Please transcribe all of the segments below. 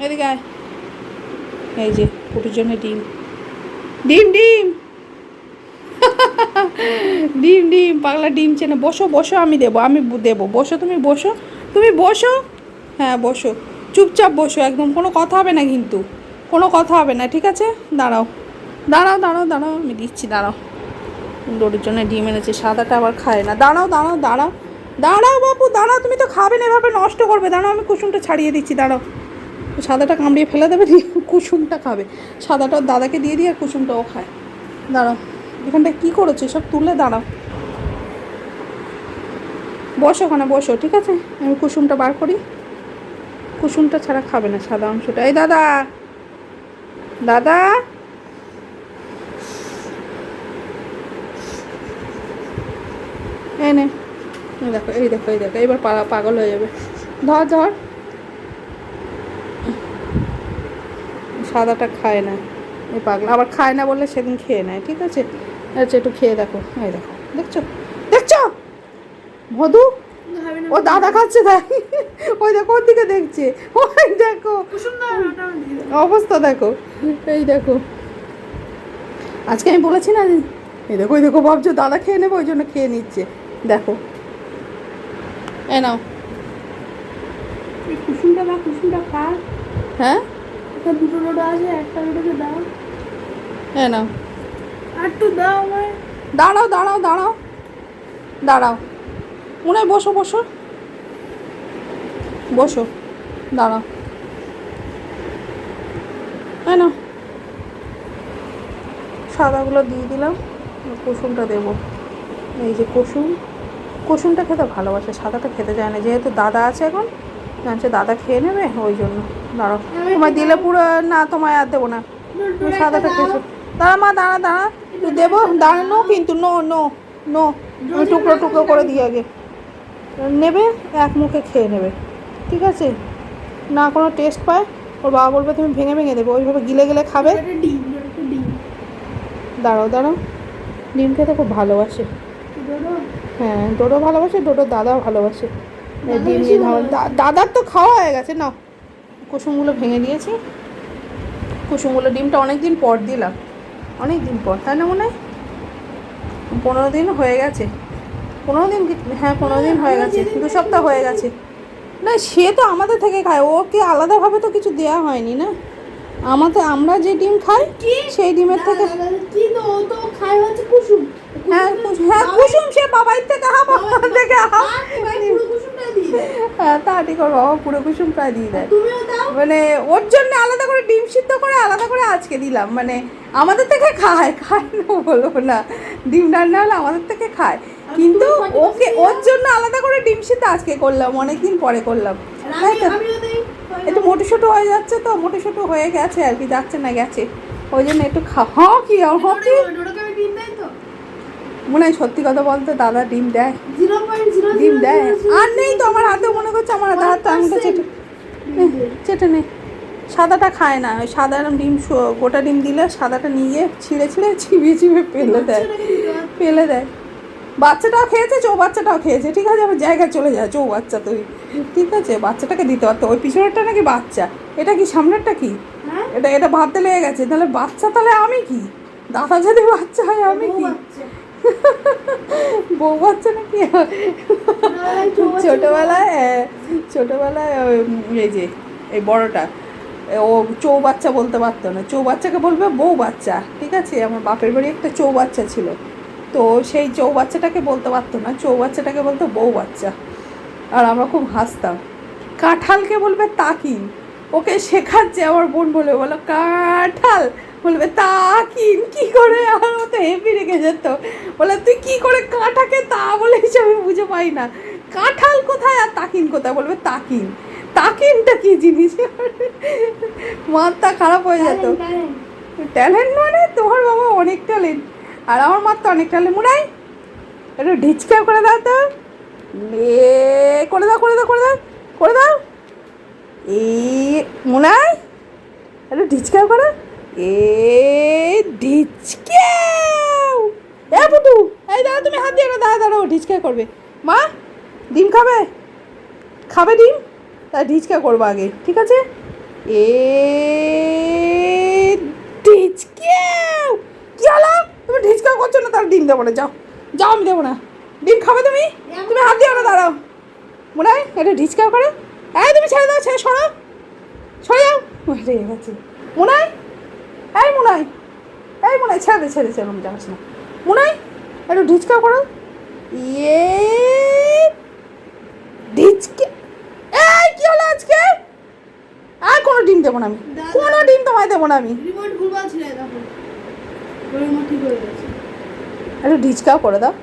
এদিকে আয়। এই যে, পুটুর জন্য ডিম। ডিম ডিম। ডিম ডিম, পাগলা ডিম চেনে। বসো বসো, আমি দেবো আমি দেবো। বসো, তুমি বসো। তুমি বসো। হ্যাঁ বসো। চুপচাপ বসো একদম। কোনো কথা হবে না কিন্তু। কোনো কথা হবে না, ঠিক আছে? দাঁড়াও। দাঁড়াও দাঁড়াও দাঁড়াও। আমি দিচ্ছি, দাঁড়াও। ডোরের জন্য ডিম এনেছে। সাদাটা আবার খায় না। দাঁড়াও দাঁড়াও দাঁড়াও। দাঁড়াও বাবু দাঁড়াও। তুমি তো খাবে না, এভাবে নষ্ট করবে। দাঁড়াও, আমি কুসুমটা ছাড়িয়ে দিচ্ছি। দাঁড়াও। সাদাটা কামড়িয়ে ফেলে দেবে, দিয়ে কুসুমটা খাবে। সাদাটা দাদাকে দিয়ে দিয়ে আর কুসুমটাও খায়। দাঁড়াও এখানটা কী করেছে? সব তুলে দাঁড়াও। বসো ওখানে, বসো, ঠিক আছে? আমি কুসুমটা বার করি। কুসুমটা ছাড়া খাবে না সাদা অংশটা। এই দাদা! দাদা! এই নে। এই দেখো এই দেখো এই দেখো এবার পাগল হয়ে যাবে। ধর ধর। সাদাটা খায় না এই পাগলা। আবার খায় না বললে সেদিন খেয়ে নেয় ঠিক আছে? আচ্ছা একটু খেয়ে দেখো। এই দেখো দেখছ? দেখছ? মধু? ও দাদা খাচ্ছে তাই ওই দেখো ওর দিকে দেখছে। ওই দেখো। অবস্থা দেখো। এই দেখো। আজকে আমি বলেছি না এই দেখো ওই দেখো ভাবছ দাদা খেয়ে নেব ওই জন্য খেয়ে নিচ্ছে। দেখো। এ নাও। কুসুমটা বা কুসুমটা কার হ্যাঁ? একটা দুটো রোড আছে একটা রোডকে দাও। এ নাও। আর একটু দাও আমায়। দাঁড়াও দাঁড়াও দাঁড়াও। দাঁড়াও। মনে হয় বসো বসো। বসো। দাঁড়াও। তাই না সাদাগুলো দিয়ে দিলাম। কুসুমটা দেবো। এই যে কুসুম। কুসুমটা খেতে ভালোবাসে সাদাটা খেতে চায় না। যেহেতু দাদা আছে এখন জানছে দাদা খেয়ে নেবে? ওই জন্য। দাঁড়াও। তোমায় দিলে পুরো না তোমায় আর দেবো না। সাদাটা খেয়েছো। দাঁড়া মা দাঁড়া দাঁড়া। তুই দেবো? দাঁড়া নো কিন্তু নো নো নো। টুকরো টুকরো করে দিই আগে। নেবে? এক মুখে খেয়ে নেবে। ঠিক আছে? না কোনো টেস্ট পায়? ওর বাবা বলবে তুমি ভেঙে ভেঙে দেবে। ওইভাবে গিলে গিলে খাবে। দাঁড়াও দাঁড়াও। ডিম খেতে খুব ভালোবাসে। হ্যাঁ ডোডো ভালোবাসে ডোডো দাদাও ভালোবাসে। দাদার তো খাওয়া হয়ে গেছে না কুসুমগুলো ভেঙে দিয়েছি। কুসুমগুলো ডিমটা অনেক দিন পর দিলাম। অনেক দিন পর, তাই না মনে হয়? পনেরো দিন হয়ে গেছে। পনেরো দিন হ্যাঁ পনেরো দিন হয়ে গেছে। দু সপ্তাহ হয়ে গেছে। না, সে তো আমাদের থেকে খায়। ওকে আলাদাভাবে তো কিছু দেওয়া হয়নি, না? আমাদের আমরা যে ডিম খাই সেই ডিমের থেকে হচ্ছে কুসুম। হ্যাঁ হ্যাঁ কুসুম সে বাবাই থেকে থেকে। হ্যাঁ তা ঠিক করে বাবা পুরো কুসুম প্রায় দিয়ে। দেয় মানে ওর জন্য আলাদা করে ডিম সিদ্ধ করে আলাদা করে আজকে দিলাম। মানে আমাদের থেকে খায় খায় না বলব না। ডিম রান্না হলে আমাদের থেকে খায়। কিন্তু ওকে ওর জন্য আলাদা করে ডিম সিদ্ধ আজকে করলাম অনেকদিন পরে করলাম। তাই তো একটু মোটু সোটো হয়ে যাচ্ছে তো মোটু সোটো হয়ে গেছে আর কি যাচ্ছে না গেছে। ওই জন্য একটু খা হ্যাঁ কি কি ডোডোকে আমি ডিম দেই তো মনে হয় সত্যি কথা বলতে দাদা ডিম দেয়। ডিম দেয়। আর নেই তো আমার হাতে মনে করছে আমার হাতে হাতে আঙুলটা চেটে চেটে নে। সাদাটা খায় না ওই সাদা ডিম গোটা ডিম দিলে সাদাটা নিয়ে ছিঁড়ে ছিঁড়ে চিবিয়ে চিবিয়ে ফেলে দেয়। ফেলে দেয়। বাচ্চাটাও খেয়েছে চৌ বাচ্চাটাও খেয়েছে। ঠিক আছে আমার জায়গায় চলে যায় চৌ বাচ্চা তুই ঠিক আছে বাচ্চাটাকে দিতে পারতো। ওই পিছনেরটা নাকি বাচ্চা? এটা কি সামনেরটা কি? হ্যাঁ? এটা এটা ভাবতে লেগে গেছে। তাহলে বাচ্চা তাহলে আমি কি? দাদা যদি বাচ্চা হয় আমি কি? বউ বাচ্চা নাকি? ছোটোবেলায় ছোটোবেলায় ওই, এই যে এই বড়টা ও চৌ বাচ্চা বলতে পারতো না। চৌ বাচ্চাকে বলবে বউ বাচ্চা। ঠিক আছে আমার বাপের বাড়ি একটা চৌ বাচ্চা ছিল। তো সেই চৌ বাচ্চাটাকে বলতে পারতো না চৌ বাচ্চাটাকে বলতো বউ বাচ্চা। আর আমরা খুব হাসতাম। কাঁঠালকে বলবে তাকিন? ওকে শেখাচ্ছে আমার বোন বলে বলো কাঁঠাল! বলবে তাকিন কি করে? আর ও তো হেপি রেখে যেত। বলে তুই কি করে কাঁঠাকে তা বলে আমি বুঝে পাই না। কাঁঠাল কোথায় আর তাকিন কোথায়? বলবে তাকিন। তাকিনটা কি জিনিস? মাথা খারাপ হয়ে যেত। ট্যালেন্ট মানে তোমার বাবা অনেক ট্যালেন্ট আর আমার মার তো অনেকটা মুনাই একটু ঢিচকা করে দাও তো। এ, করে দাও করে দাও করে দাও করে দাও। এ মুনাই একটু ঢিচকা করো। এ ঢিচকেও এ, পুটু, এই দাঁড়া তুমি হাত দিয়ে দাঁড়া দাঁড়াও, ঢিচকা করবে। মা, ডিম খাবে? খাবে ডিম? তা ঢিচকা করব আগে, ঠিক আছে? এ ঢিচকেও কি হলো? তুমি ঢিচকাও করছ না তার ডিম দেবো না, যাও। যাও, আমি দেবো না। ডিম খাবে তুমি? তুমি হাত দিও না দাঁড়াও। মনে হয় এটা ঢিচকাও করে? এই তুমি ছেড়ে দাও, ছেড়ে সরো। সরে যাও। রে গেছে মনে হয়? এই মনে হয়। এই মনে হয়, ছেড়ে দে, ছেড়ে ছেড়ে যাস না। মনে হয়? একটু ঢিচকাও করো। ইয়ে। ঢিচকে। এই, কি হলো আজকে? আর কোনো ডিম দেবো না আমি। কোনো ডিম তোমায় দেবো না আমি। একটু ঢিচকাও করে দাও।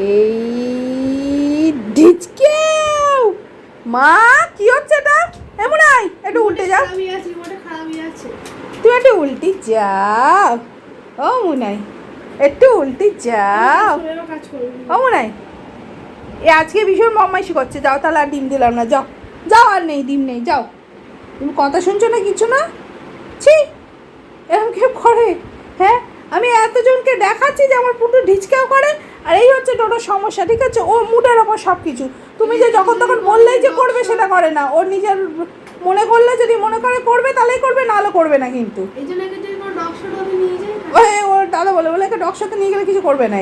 এই ঢিচকেও! মা কি হচ্ছে এটা? এমন আয় একটু উল্টে যা খারাপই আছে রিমোটে খারাপই আছে। তুই একটু উল্টি যাও। ও মুনাই একটু উল্টি যাও। ও মুনাই এ আজকে ভীষণ বদমাইশি করছে। যাও তাহলে আর ডিম দিলাম না যাও। যাও আর নেই ডিম নেই যাও। তুমি কথা শুনছো না কিছু না? ছি এরকম কেউ করে। হ্যাঁ আমি এতজনকে দেখাচ্ছি যে আমার পুটু ঢিচকাও করে আর এই হচ্ছে টোটোর সমস্যা ঠিক আছে? ওর মুডের ওপর সব কিছু তুমি যে যখন তখন বললেই যে করবে সেটা করে না। ওর নিজের মনে করলে যদি মনে করে করবে তাহলেই করবে নাহলে করবে না কিন্তু। ওর দাদা বলে বলে একে ডগ সাথে নিয়ে গেলে কিছু করবে না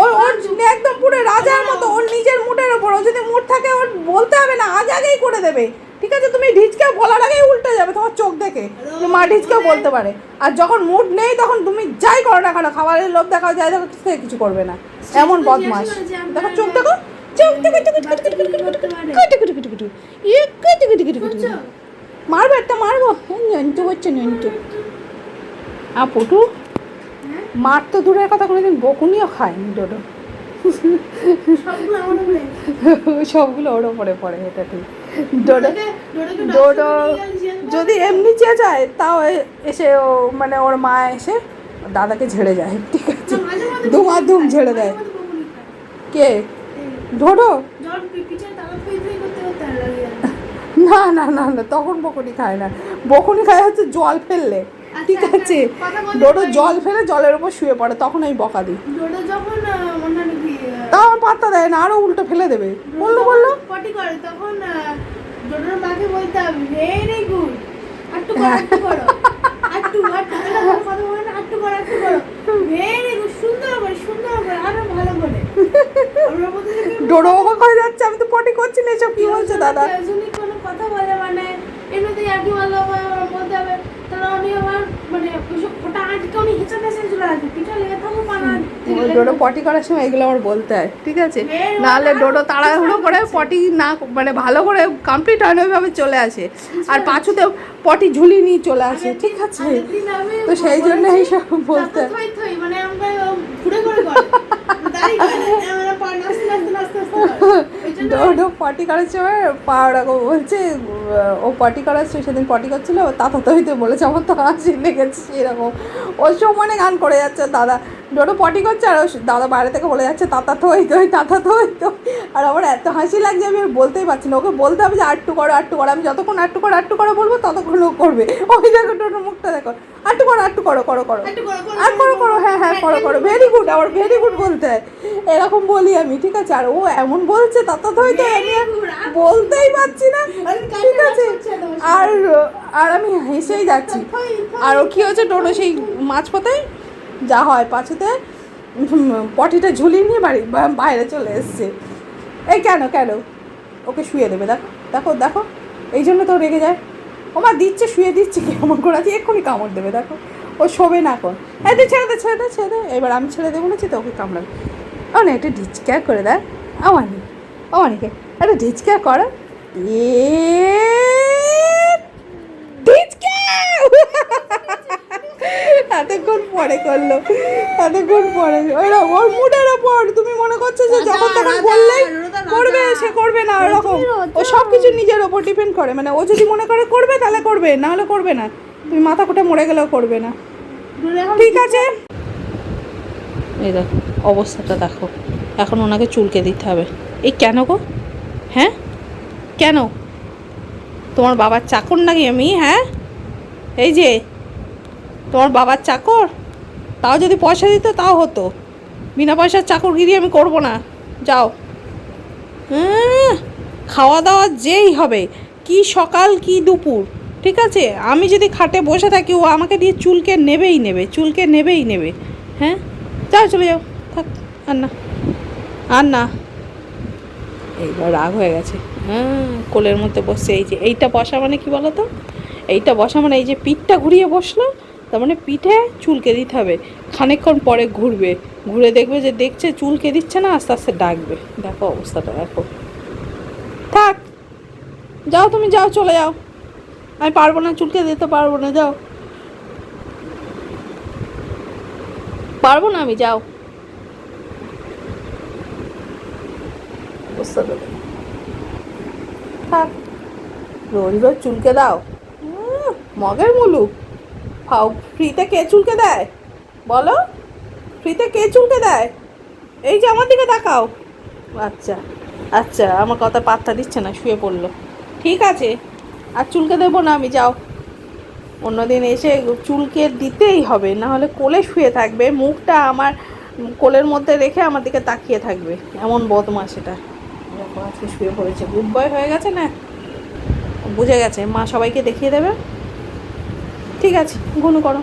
ওর ওর একদম পুরো রাজার মতো ওর নিজের মুডের ওপর। ও যদি মুড থাকে ওর বলতে হবে না আজ আগেই করে দেবে। ঠিক আছে তুমি ঢিচকে বলার আগেই উল্টে যাবে তোমার চোখ দেখে মা ঢিচকেও বলতে পারে আর যখন মুড নেই তখন তুমি যাই করো না কেন খাবারের লোভ দেখাও যাই দেখো কিছু থেকে কিছু করবে না এমন বদমাস দেখো চোখ দেখো চোখ দেখো মারবো একটা মারবো নন্টু হচ্ছে নন্টু আর পটু মার তো দূরের কথা কোনোদিন বকুনিও খায়নি ডোডো সবগুলো ওর ওপরে পড়ে এটা ঠিক ডোডো যদি এমনি চেয়ে যায় তাও এসে ও মানে ওর মা এসে দাদাকে ঝেড়ে যায়। ঠিক আছে। ধুমাধুম ঝেড়ে দেয়। কে? ডোডো? না না না না তখন বকুনি খায় না। বকুনি খায় হচ্ছে জল ফেললে। ঠিক আছে। ডোডো জল ফেলে জলের উপর শুয়ে পড়ে তখন আমি বকা দিই। তাও আমার পাত্তা দেয় না আরও উল্টো ফেলে দেবে। বলল বলল পটি করে তখন ডোডোর মাকে বলতে হবে ভেরি গুড আটটু করো আটটু করো আটটু আটটু কথা বলে না আটটু করো আটটু করো ভেরি গুড সুন্দর করে সুন্দর করে আরও ভালো করে। ডোডো হয়ে যাচ্ছে আমি তো পটি করছি না এসব কি বলছে দাদা? যদি কোনো কথা বলে মানে এমনিতেই আর কি ভালো বলতে হবে ডোডো পটি করার সময় এগুলো আমার বলতে হয় ঠিক আছে? হ্যাঁ, নাহলে ডোডো তাড়াহুড়ো করে পটি না মানে ভালো করে কমপ্লিট হয় না ওইভাবে চলে আসে। আর পাঁচুতে পটি ঝুলিয়ে নিয়ে চলে আসে ঠিক আছে? তো সেই জন্য এইসব বলতে তারপর থই থই, মানে আমরা ঘুরে ঘুরে করে দাঁড়িয়ে করে না, আমরা পা নাচতে নাচতে নাচতে নাচতে জন্য পটি করার সময় পা ওরকম বলছে, ও পটি করার সময় সেদিন পটি করছিল তাতা তো হইতে বলেছে, আমার তো হাসি লেগেছে, এরকম। ও সমানে গান করে যাচ্ছে, দাদা। ডোডো পটি করছে আর দাদা বাইরে থেকে বলে যাচ্ছে তাতা তো হইতে তাতা তো হইতো আর আমার এত হাসি লাগছে আমি বলতেই পারছি না। ওকে বলতে হবে যে আটটু করো আটটু করো। আমি যতক্ষণ আটটু করো আটটু করো বলব ততক্ষণ ও করবে। ওই দেখো ডোডোর মুখটা দেখো। আটটু করো আটটু করো করো করো। আর করো করো হ্যাঁ হ্যাঁ করো করো। ভেরি গুড আবার ভেরি গুড বলতে। হয় এরকম বলি আমি ঠিক আছে? আর ও এমন বলছে তাতা তো আমি Very good, আর বলতেই পারছি না। ঠিক আছে? আর আর আমি হেসেই যাচ্ছি। আর ও কি হয়েছে টোটো সেই মাঝপথে? যা হয় পাছুতে পটিটা ঝুলিয়ে নিয়ে বাড়ি বাইরে চলে এসছে। এই কেন কেন? ওকে শুয়ে দেবে, দেখো দেখো দেখো। এই জন্য তো রেগে যায়। ও মা, দিচ্ছে, শুয়ে দিচ্ছে, কেমন করে আছে? এক্ষুনি কামড় দেবে, দেখো। ও শোবে না এখন। হ্যাঁ তুই ছেড়ে দে ছেড়ে দে ছেড়ে দে। এবার আমি ছেড়ে দেবো বলেছি তো ওকে কামড়াবে। ও না, একটা ঢিচকা করে দেয়। আমানি আমানিকে একটা ঢিচকা করো। এ এতক্ষণ পরে করল এতক্ষণ পরে। ওইরকম ওর মুডের ওপর। তুমি মনে করছ যে যখন তখন রাজা, বললেই করবে সে করবে না ওরকম। ও সব কিছু নিজের ওপর ডিপেন্ড করে। মানে ও যদি মনে করে করবে তাহলে করবে না হলে করবে না। তুমি মাথা কোটে মরে গেলেও করবে না। ঠিক আছে? এই দেখো অবস্থাটা দেখো। এখন ওনাকে চুলকে দিতে হবে। এই কেন গো? হ্যাঁ? কেন? তোমার বাবার চাকর নাকি আমি? হ্যাঁ? এই যে তোমার বাবার চাকর? তাও যদি পয়সা দিত, তাও হতো। বিনা পয়সার চাকরগিরি আমি করব না। যাও। হ্যাঁ খাওয়া দাওয়া যেই হবে, কি সকাল, কি দুপুর, ঠিক আছে? আমি যদি খাটে বসে থাকি, ও আমাকে দিয়ে চুলকে নেবেই নেবে, চুলকে নেবেই নেবে। হ্যাঁ? যাও, চলে যাও। থাক, আর না আর না। এইবার রাগ হয়ে গেছে। হ্যাঁ কোলের মধ্যে বসে এই যে, এইটা বসা মানে কি বলো তো এইটা বসা মানে এই যে পিঠটা ঘুরিয়ে বসল তার মানে পিঠে চুলকে দিতে হবে। খানিকক্ষণ পরে ঘুরবে। ঘুরে দেখবে যে দেখছে চুলকে দিচ্ছে না, আস্তে আস্তে ডাকবে। দেখো অবস্থাটা, দেখো। থাক, যাও তুমি, যাও, চলে যাও। আমি পারব না, চুলকে দিতে পারব না, যাও। পারব না আমি, যাও। থাক, রোজ রোজ চুলকে দাও। মগের মুলুক ফাও ফ্রিতে কে চুলকে দেয়? বলো। ফ্রিতে কে চুলকে দেয়? এই যে আমার দিকে তাকাও। আচ্ছা আচ্ছা আমার কথা পাত্তা দিচ্ছে না, শুয়ে পড়ল। ঠিক আছে, আর চুলকে দেবো না আমি, যাও। অন্যদিন এসে চুলকে দিতেই হবে, না হলে কোলে শুয়ে থাকবে, মুখটা আমার কোলের মধ্যে রেখে আমার দিকে তাকিয়ে থাকবে। এমন বদমাস এটা। আজকে শুয়ে পড়েছে। গুড বয় হয়ে গেছে না? বুঝে গেছে। মা সবাইকে দেখিয়ে দেবে? ঠিক আছে গুনু করো।